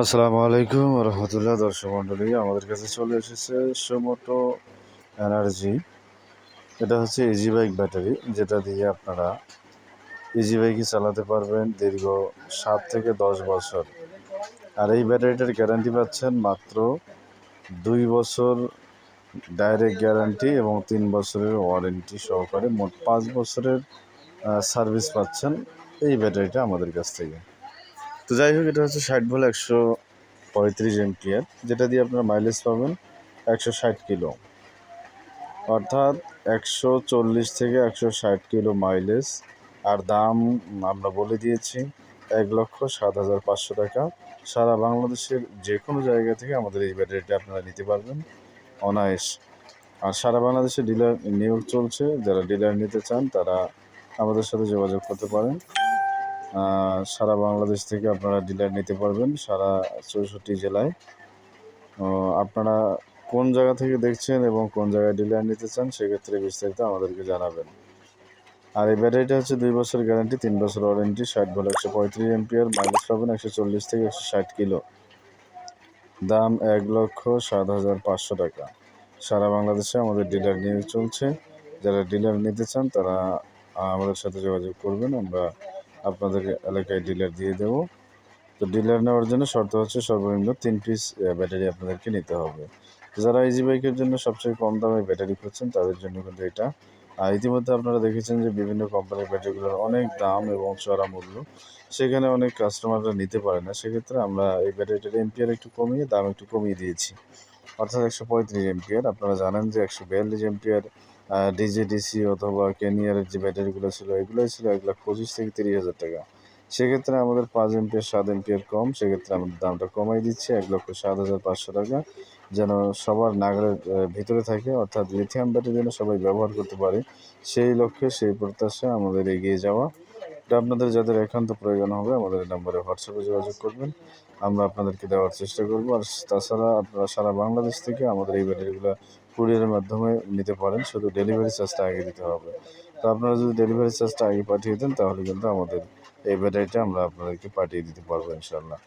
আসসালামু আলাইকুম রহমতুল্লাহ, দর্শক মণ্ডলী, আমাদের কাছে চলে এসেছে সোমোটো এনার্জি। এটা হচ্ছে ইজি বাইক ব্যাটারি যেটা দিয়ে আপনারা ইজি বাইকই চালাতে পারবেন দীর্ঘ সাত থেকে দশ বছর। আর এই ব্যাটারিটার গ্যারান্টি পাচ্ছেন মাত্র দুই বছর ডাইরেক্ট গ্যারান্টি এবং তিন বছরের ওয়ারেন্টি সহকারে মোট পাঁচ বছরের সার্ভিস পাচ্ছেন এই ব্যাটারিটা আমাদের কাছ থেকে। তো যাই হোক, এটা হচ্ছে ষাট ভোল্ট একশো পঁয়ত্রিশ এমপিয়ার যেটা দিয়ে আপনারা মাইলেজ পাবেন একশো ষাট কিলো। অর্থাৎ একশো চল্লিশ থেকে একশো ষাট কিলো মাইলেজ আর দাম আমরা বলে দিয়েছি এক লক্ষ সাত হাজার পাঁচশো টাকা। সারা বাংলাদেশের যে কোনো জায়গা থেকে আমাদের এই ব্যাটারিটা আপনারা নিতে পারবেন অনায়াস। আর সারা বাংলাদেশে ডিলার নিয়োগ চলছে, যারা ডিলার নিতে চান তারা আমাদের সাথে যোগাযোগ করতে পারেন। সারা বাংলাদেশ থেকে আপনারা ডিলার নিতে পারবেন, সারা চৌষট্টি জেলায়। আপনারা কোন জায়গা থেকে দেখছেন এবং কোন জায়গায় ডিলার নিতে চান, সেক্ষেত্রে বিস্তারিত আমাদেরকে জানাবেন। আর এই ব্যাটারিটা হচ্ছে দুই বছর গ্যারান্টি, তিন বছর ওয়ারেন্টি, ষাট ভোল্ট একশো পঁয়ত্রিশ এমপিয়ার মাইলেজ পাবেন একশো চল্লিশ থেকে একশো ষাট কিলো। দাম এক লক্ষ সাত হাজার পাঁচশো টাকা। সারা বাংলাদেশে আমাদের ডিলার নিয়ে চলছে। যারা ডিলার নিতে চান তারা আমাদের সাথে যোগাযোগ করবেন। আমরা আপনাদের এলাকায় ডিলার দিয়ে দেবো। তো ডিলার নেওয়ার জন্য শর্ত হচ্ছে সর্বনিম্ন তিন পিস ব্যাটারি আপনাদেরকে নিতে হবে। যারা ইজি বাইকের জন্য সবচেয়ে কম দামে ব্যাটারি খুঁজছেন, তাদের জন্য কিন্তু এটা। আর ইতিমধ্যে আপনারা দেখেছেন যে বিভিন্ন কোম্পানির ব্যাটারিগুলোর অনেক দাম এবং চড়া মূল্য। সেখানে অনেক কাস্টমাররা নিতে পারে না। সেক্ষেত্রে আমরা এই ব্যাটারিটার এমপিআর একটু কমিয়ে, দাম একটু কমিয়ে দিয়েছি। অর্থাৎ একশো পঁয়ত্রিশ এমপিআর আপনারা জানেন যে একশো বিয়াল্লিশ এমপিআর ডিজিডিসি অথবা কেনিয়ারের যে ব্যাটারিগুলো ছিল, এগুলোই ছিল এক লাখ পঁচিশ থেকে তিরিশ হাজার টাকা। সেক্ষেত্রে আমাদের পাঁচ এমপিয়ার সাত এমপিয়ার কম, সেক্ষেত্রে আমাদের দামটা কমাই দিচ্ছে এক লক্ষ সাত হাজার পাঁচশো টাকা। যেন সবার নাগরের ভিতরে থাকে, অর্থাৎ লিথিয়াম ব্যাটারি যেন সবাই ব্যবহার করতে পারে, সেই লক্ষ্যে, সেই প্রত্যাশা আমাদের এগিয়ে যাওয়া। এটা আপনাদের যাদের একান্ত প্রয়োজন হবে, আমাদের নম্বরে হোয়াটসঅ্যাপে যোগাযোগ করবেন। আমরা আপনাদেরকে দেওয়ার চেষ্টা করব। আর তাছাড়া আপনারা সারা বাংলাদেশ থেকে আমাদের এই ব্যাটারিগুলো কুরিয়ারের মাধ্যমে নিতে পারেন। শুধু ডেলিভারি চার্জটা আগে দিতে হবে। তো আপনারা যদি ডেলিভারি চার্জটা আগে পাঠিয়ে দেন, তাহলে কিন্তু আমাদের এই ব্যাটারিটা আমরা আপনাদেরকে পাঠিয়ে দিতে পারব ইনশাল্লাহ